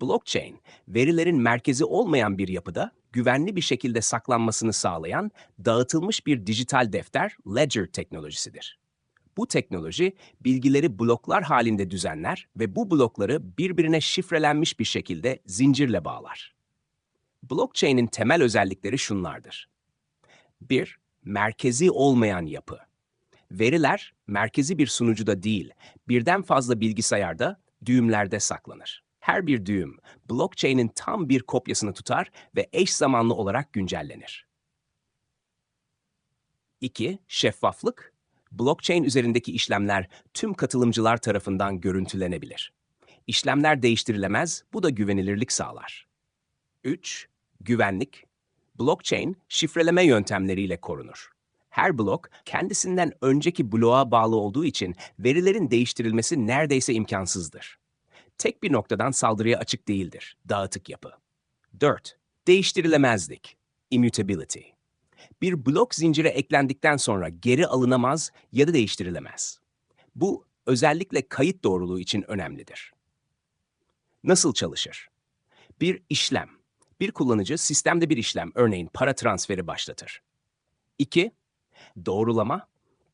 Blockchain, verilerin merkezi olmayan bir yapıda güvenli bir şekilde saklanmasını sağlayan dağıtılmış bir dijital defter ledger teknolojisidir. Bu teknoloji bilgileri bloklar halinde düzenler ve bu blokları birbirine şifrelenmiş bir şekilde zincirle bağlar. Blockchain'in temel özellikleri şunlardır. 1. Merkezi olmayan yapı. Veriler merkezi bir sunucuda değil, birden fazla bilgisayarda, düğümlerde saklanır. Her bir düğüm, blockchain'in tam bir kopyasını tutar ve eş zamanlı olarak güncellenir. 2. Şeffaflık. Blockchain üzerindeki işlemler tüm katılımcılar tarafından görüntülenebilir. İşlemler değiştirilemez, bu da güvenilirlik sağlar. 3. Güvenlik. Blockchain şifreleme yöntemleriyle korunur. Her blok kendisinden önceki bloğa bağlı olduğu için verilerin değiştirilmesi neredeyse imkansızdır. Tek bir noktadan saldırıya açık değildir. Dağıtık yapı. 4. Değiştirilemezlik. Immutability. Bir blok zincire eklendikten sonra geri alınamaz ya da değiştirilemez. Bu özellikle kayıt doğruluğu için önemlidir. Nasıl çalışır? Bir işlem. Bir kullanıcı sistemde bir işlem, örneğin para transferi başlatır. 2. Doğrulama.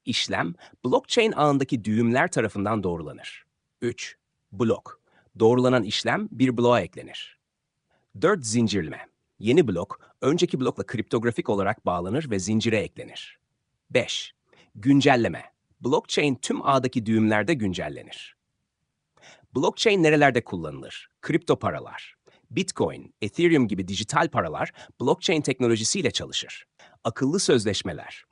İşlem, blockchain ağındaki düğümler tarafından doğrulanır. 3. Blok. Doğrulanan işlem bir bloğa eklenir. 4. Zincirleme. Yeni blok, önceki blokla kriptografik olarak bağlanır ve zincire eklenir. 5. Güncelleme. Blockchain tüm ağdaki düğümlerde güncellenir. Blockchain nerelerde kullanılır? Kripto paralar. Bitcoin, Ethereum gibi dijital paralar blockchain teknolojisiyle çalışır. Akıllı sözleşmeler.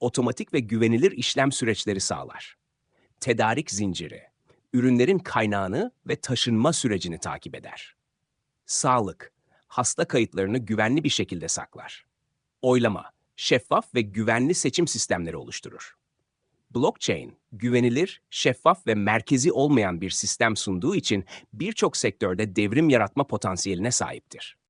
Otomatik ve güvenilir işlem süreçleri sağlar. Tedarik zinciri. Ürünlerin kaynağını ve taşınma sürecini takip eder. Sağlık. Hasta kayıtlarını güvenli bir şekilde saklar. Oylama. Şeffaf ve güvenli seçim sistemleri oluşturur. Blockchain, güvenilir, şeffaf ve merkezi olmayan bir sistem sunduğu için birçok sektörde devrim yaratma potansiyeline sahiptir.